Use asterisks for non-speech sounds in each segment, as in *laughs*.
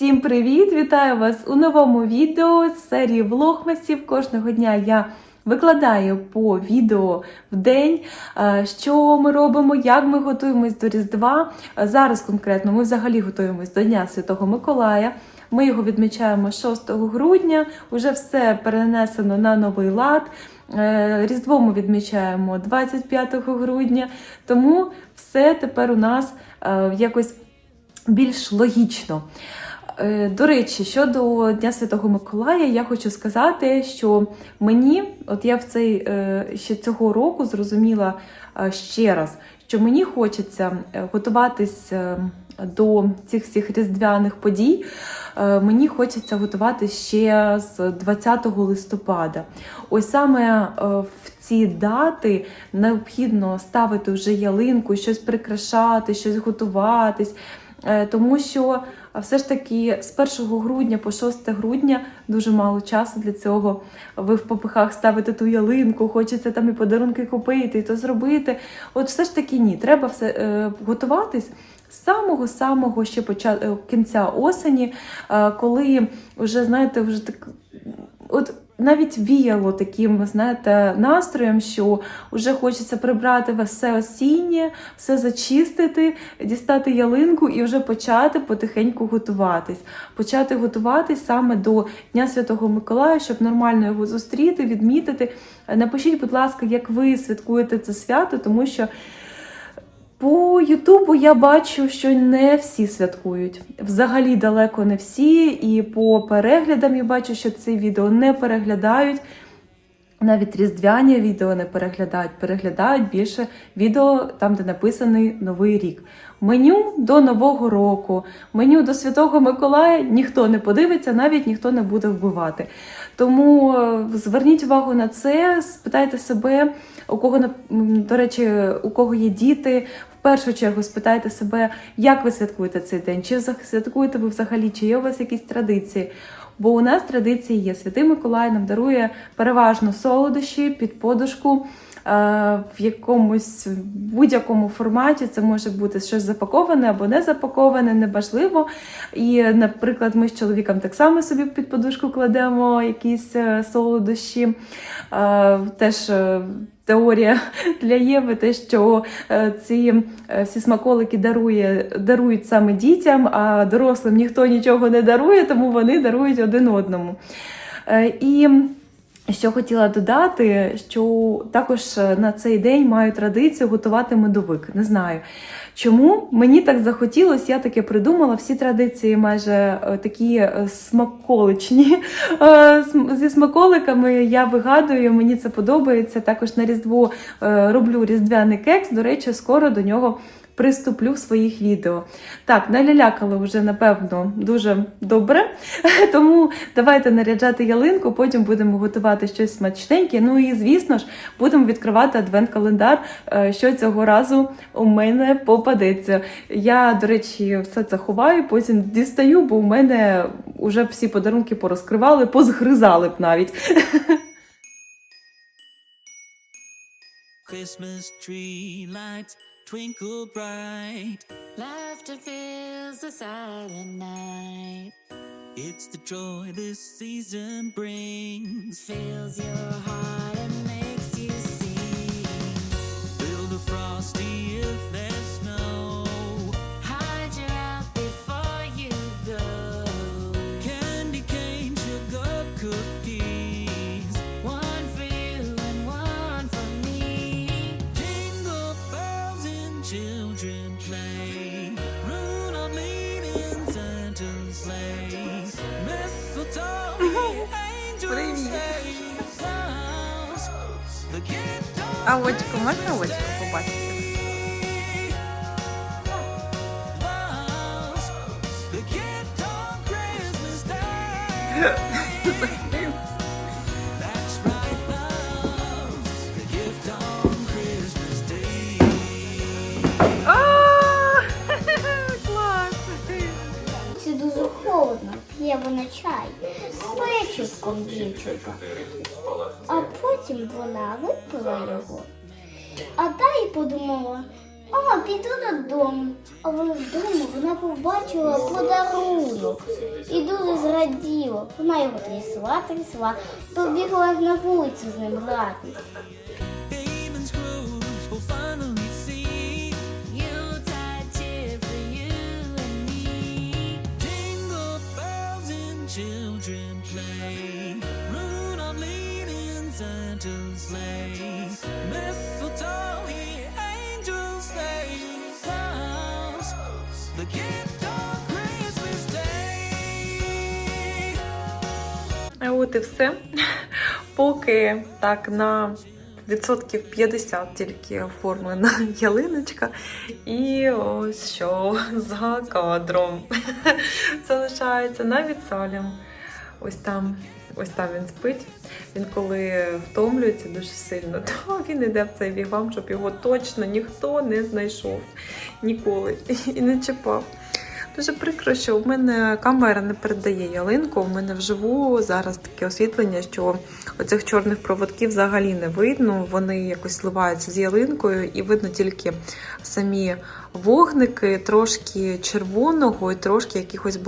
Всім привіт! Вітаю вас у новому відео з серії влогмасів. Кожного дня я викладаю по відео в день, е, що ми робимо, як ми готуємось до Різдва. Зараз конкретно ми взагалі готуємось до Дня Святого Миколая. Ми його відмічаємо 6 грудня. Уже все перенесено на новий лад. Е, Різдво ми відмічаємо 25 грудня, тому все тепер у нас е, якось більш логічно. Е, До речі, щодо Дня Святого Миколая, я хочу сказати, що мені, от я в цей е, ще цього року зрозуміла е, ще раз, що мені хочеться готуватись до цих всіх різдвяних подій. Мені хочеться готувати ще з 20 листопада. Ось саме в ці дати необхідно ставити вже ялинку, щось прикрашати, щось готуватись. Е, Тому що е, все ж таки з 1 грудня по 6 грудня дуже мало часу для цього. Ви в попихах ставите ту ялинку, хочеться там і подарунки купити, і то зробити. От все ж таки ні, треба все е, готуватись. З самого-самого ще поча... е, кінця осені, коли вже, знаєте, вже так. От навіть віяло таким, знаєте, настроєм, що вже хочеться прибрати все осіннє, все зачистити, дістати ялинку і вже почати потихеньку готуватись. Почати готуватись саме до Дня Святого Миколая, щоб нормально його зустріти, відмітити. Напишіть, будь ласка, як ви святкуєте це свято, тому що. По Ютубу я бачу, що не всі святкують. Взагалі далеко не всі. І по переглядам я бачу, що це відео не переглядають. Навіть різдвяні відео не переглядають, переглядають більше відео там, де написаний Новий рік. Меню до Нового року, меню до Святого Миколая ніхто не подивиться, навіть ніхто не буде вбивати. Тому е, зверніть увагу на це, спитайте себе, у кого до речі, у кого є діти. В першу чергу спитайте себе, як ви святкуєте цей день, чи святкуєте ви взагалі, чи є у вас якісь традиції. Бо у нас традиції є. Святий Миколай нам дарує переважно солодощі під подушку. е, В якомусь будь-якому форматі це може бути щось запаковане або не запаковане, неважливо. І, наприклад, ми з чоловіком так само собі під подушку кладемо якісь е, солодощі. Е, Теж теорія для Єви, те, що е, ці е, всі смаколики дарує, дарують саме дітям, а дорослим ніхто нічого не дарує, тому вони дарують один одному. Е, І що хотіла додати, що також е, на цей день маю традицію готувати медовик. Не знаю. Чому мені так захотілося, я таке придумала. Всі традиції майже е, такі е, смаколичні. *laughs* Зі смаколиками я вигадую, мені це подобається. Також на Різдво роблю різдвяний кекс. До речі, скоро до нього приступлю в своїх відео. Так, налялякала вже, напевно, дуже добре. *laughs* Тому давайте наряджати ялинку, потім будемо готувати щось смачненьке. Ну і звісно ж, будемо відкривати адвент-календар, е, що цього разу у мене попадеться. Я, до речі, все це ховаю, потім дістаю, бо у мене вже всі подарунки порозкривали, позгризали б навіть. *laughs* Christmas tree lights twinkle bright. Laughter fills the silent night, It's the joy this season brings. fills your heart А очко, можна очко побачити? П'є вона чай з печивком дівчинка. А потім вона випила його. А далі подумала, Мама, піду додому. Але вдома вона побачила подарунок і дуже зраділа. Вона його трясла, трясла, побігла на вулицю з ним грати. І все. Поки так на відсотків 50 тільки оформлена ялиночка. І ось що за кадром залишається навіть Салім. Ось там, ось там він спить. Він коли втомлюється дуже сильно, то він йде в цей вігвам, щоб його точно ніхто не знайшов ніколи і не чіпав. Дуже прикро, що в мене камера не передає ялинку. У мене вживу зараз таке освітлення, що оцих чорних проводків взагалі не видно. Вони якось зливаються з ялинкою, і видно тільки самі вогники, трошки червоного і трошки якихось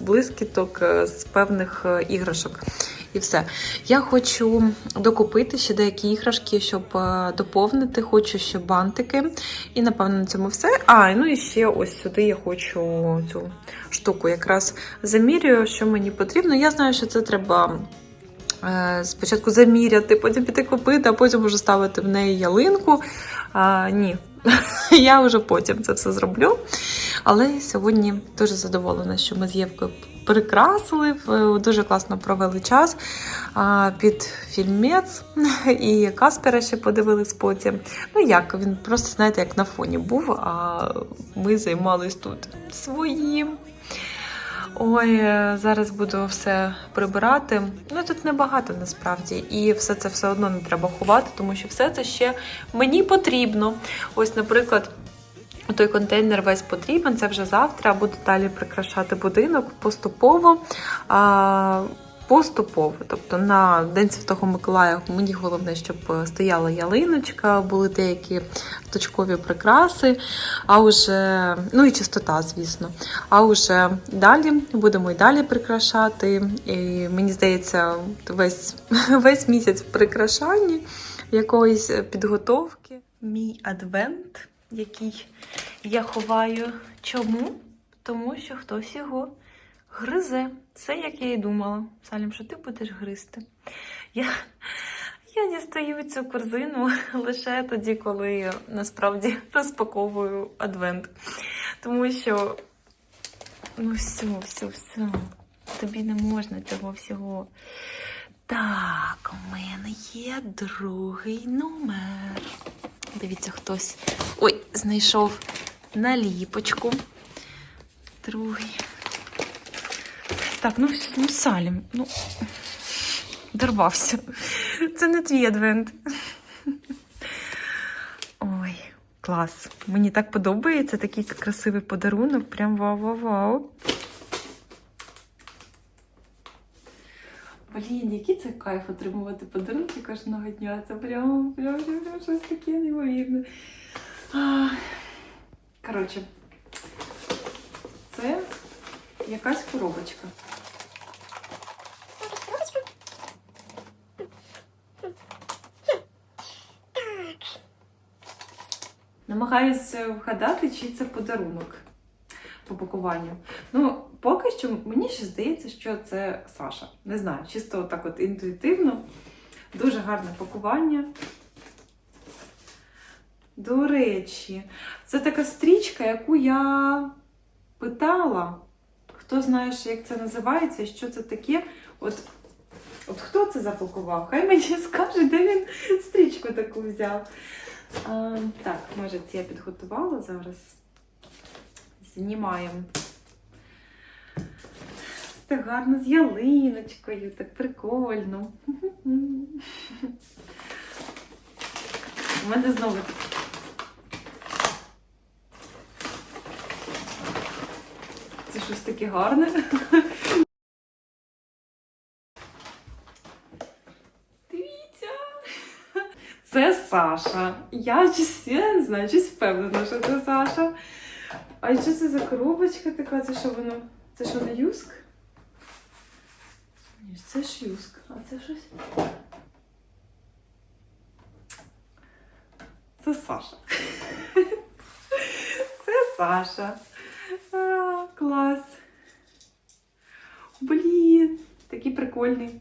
блискіток е, з певних е, іграшок. І все. Я хочу докупити ще деякі іграшки, щоб е, доповнити. Хочу ще бантики. І напевно на цьому все. А, ну і ще ось сюди я хочу цю штуку. Якраз замірюю, що мені потрібно. Я знаю, що це треба. Спочатку заміряти, потім піти купити, а потім вже ставити в неї ялинку. А, ні, *laughs* я вже потім це все зроблю. Але сьогодні дуже задоволена, що ми з Євкою прикрасили, дуже класно провели час під фільмець. *laughs* І Каспера ще подивились потім. Ну як, він просто, знаєте, як на фоні був, а ми займались тут своїм. Ой, е, зараз буду все прибирати. Ну тут небагато насправді, і все це все одно не треба ховати, тому що все це ще мені потрібно. Ось, наприклад. Той контейнер весь потрібен, це вже завтра. Буду далі прикрашати будинок поступово. Поступово. Тобто на День Святого Миколая мені головне, щоб стояла ялиночка, були деякі точкові прикраси, а вже, ну і чистота, звісно. А вже далі будемо і далі прикрашати. І мені здається, весь, *laughs* весь місяць в прикрашанні якоїсь підготовки. Мій адвент, який я ховаю. Чому? Тому що хтось його гризе. Це як я і думала. Салім, що ти будеш гризти. Я, я дістаю цю корзину *laughs* лише тоді, коли насправді розпаковую адвент. Тому що, ну все, все, все. Тобі не можна цього всього. Так, у мене є другий номер. Дивіться, хтось. Ой, знайшов наліпочку. Другий. Так, ну, ну Салім, ну дорвався. Це не твій адвент. Ой, клас. Мені так подобається такий красивий подарунок. Прям вау-вау-вау. Блін, який це кайф отримувати подарунки кожного дня. Це прям, прям, прям, щось таке неймовірне. Коротше, це якась коробочка. Намагаюся вгадати, чий це подарунок по пакуванню. Ну, поки що мені ще здається, що це Саша. Не знаю, чисто так от інтуїтивно. Дуже гарне пакування. До речі, це така стрічка, яку я питала. Хто знає, як це називається, що це таке? От, от хто це запакував? Хай мені скаже, де він стрічку таку взяв. А, так, може, це я підготувала зараз. Знімаємо. Так гарно з ялиночкою, так прикольно. У мене знову це щось таке гарне. Дивіться. Це Саша. Я я не знаю, щось впевнена, що це Саша. А що це за коробочка така? Це що воно? Це що не юск? Ні, це ж юск. А це щось. Це Саша. *laughs* Це Саша. А, клас. Блін, такий прикольний.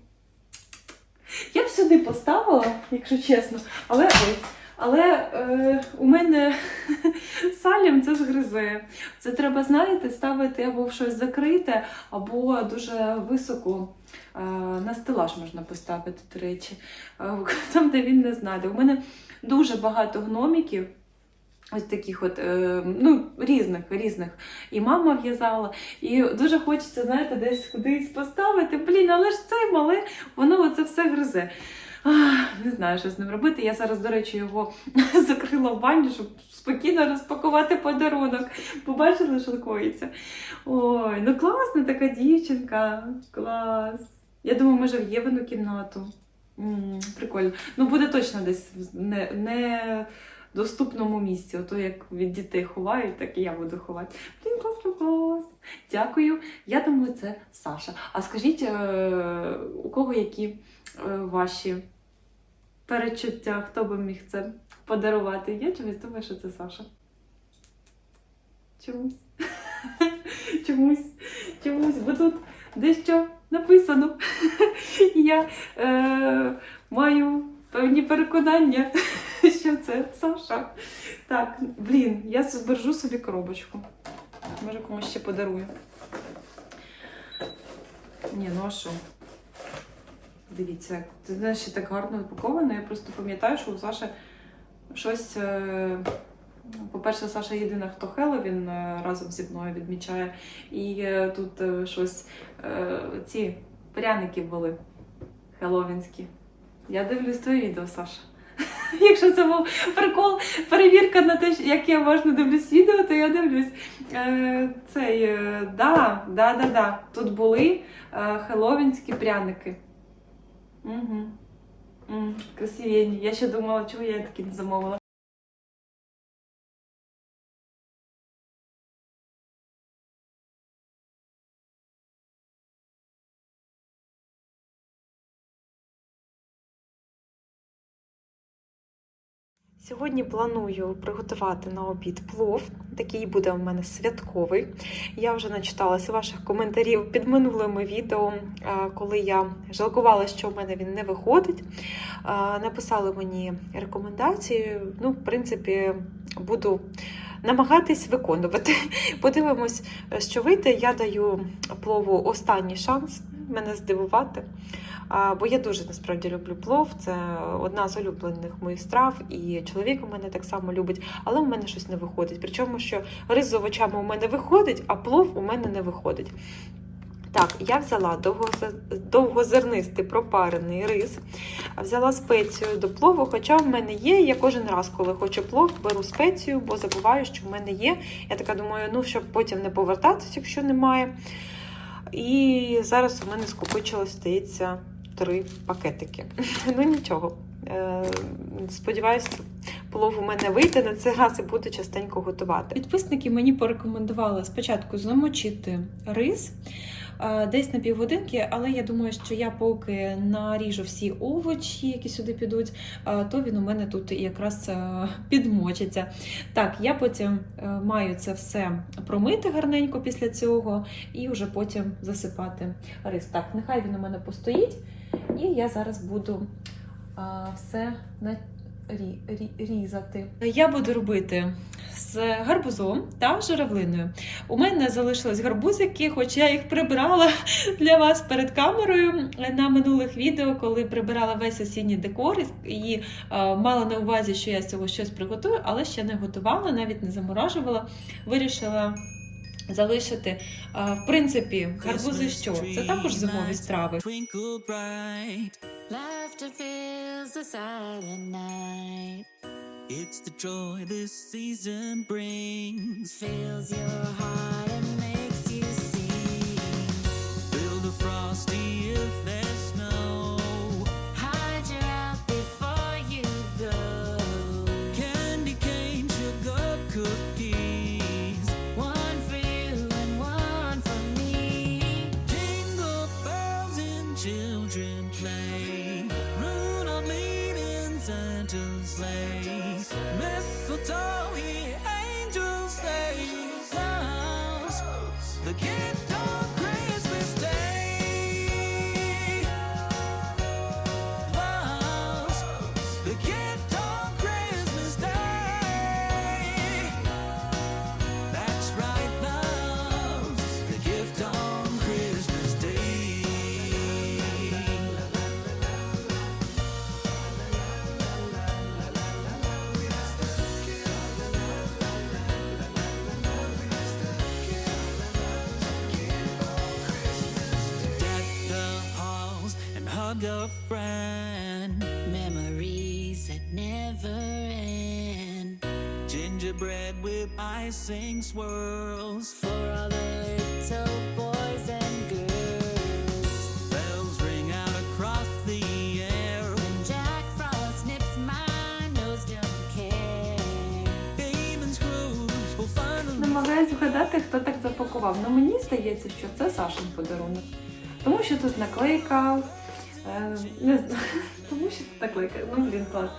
Сюди поставила, якщо чесно, але ой, але е, у мене *laughs* салім це згризе. Це треба, знаєте, ставити або в щось закрите, або дуже високо е, на стелаж можна поставити, до речі, е, *laughs* там, де він не знайде. У мене дуже багато гноміків. Ось таких от, е, ну, різних, різних. І мама в'язала. І дуже хочеться, знаєте, десь кудись поставити. Блін, але ж це мале, воно оце все гризе. Не знаю, що з ним робити. Я зараз, до речі, його *laughs* закрила в ванні, щоб спокійно розпакувати подарунок. Побачили, що коїться. Ой, ну класна така дівчинка. Клас. Я думаю, може в Євину кімнату. М, прикольно. Ну, буде точно десь не, не доступному місці. Ото як від дітей ховають, так і я буду ховати. Блін, клас, клас, клас. Дякую. Я думаю, це Саша. А скажіть, е, у кого які е, ваші перечуття, хто би міг це подарувати? Я чомусь думаю, що це Саша. Чомусь. *laughs* Чомусь, чомусь, бо тут дещо написано. *laughs* Я е, маю певні переконання, *laughs* *laughs* що це Саша. Так, блін, я збережу собі коробочку. Може, комусь ще подарую. Ні, ну а що? Дивіться, це знаєш, ще так гарно упаковано. Я просто пам'ятаю, що у Саші щось. е, По-перше, Саша єдина, хто Хеллоуін е, разом зі мною відмічає. І е, тут щось ці пряники були хеллоуінські. Я дивлюсь твоє відео, Саша. *laughs* Якщо це був прикол, перевірка на те, як я можна дивлюсь відео, то я дивлюсь. Е, цей, е, да, да, да, да. Тут були хеловінські пряники. Угу. М. Я ще думала, чого я такі не замовила. Сьогодні планую приготувати на обід плов. Такий буде у мене святковий. Я вже начиталася ваших коментарів під минулими відео, е, коли я жалкувала, що в мене він не виходить. Е, Написали мені рекомендації. Ну, в принципі, буду намагатись виконувати. *laughs* Подивимось, що вийде. Я даю плову останній шанс мене здивувати. Бо я дуже насправді люблю плов. Це одна з улюблених моїх страв, і чоловік у мене так само любить, але у мене щось не виходить. Причому, що рис з овочами у мене виходить, а плов у мене не виходить. Так, я взяла довгозернистий пропарений рис, взяла спецію до плову, хоча в мене є. Я кожен раз, коли хочу плов, беру спецію, бо забуваю, що в мене є. Я така думаю, ну щоб потім не повертатися, якщо немає. І зараз у мене скопичилось, здається, три пакетики. *laughs* Ну нічого. Е, Сподіваюся, плов у мене вийде на цей раз і буду частенько готувати. Підписники мені порекомендували спочатку замочити рис е, десь на півгодинки, але я думаю, що я поки наріжу всі овочі, які сюди підуть, е, то він у мене тут якраз підмочиться. Так, я потім маю це все промити гарненько після цього і вже потім засипати рис. Так, нехай він у мене постоїть, і я зараз буду все на рі, рі, різати. Я буду робити з гарбузом та журавлиною. У мене залишились гарбузики, хоч я їх прибирала для вас перед камерою на минулих відео, коли прибирала весь осінній декор і мала на увазі, що я з цього щось приготую, але ще не готувала, навіть не заморажувала. Вирішила залишити. Е, в принципі, гарбузи що? Це також зимові страви. It's the joy this season brings. fills your heart and makes you sing. Build a frosty children play. Rudolph of maidens and. A friend. Memories that never end. Gingerbread with icing swirls. For all the little boys and girls. Bells ring out across the air. When Jack Frost snips my nose, don't care. Even Scrooge will finally Намагаюсь згадати, хто так запакував. Ну мені здається, що це Сашин подарунок. Тому що тут наклейка. Е, не знаю, *laughs* тому що тут такий, Ну, блін, клас.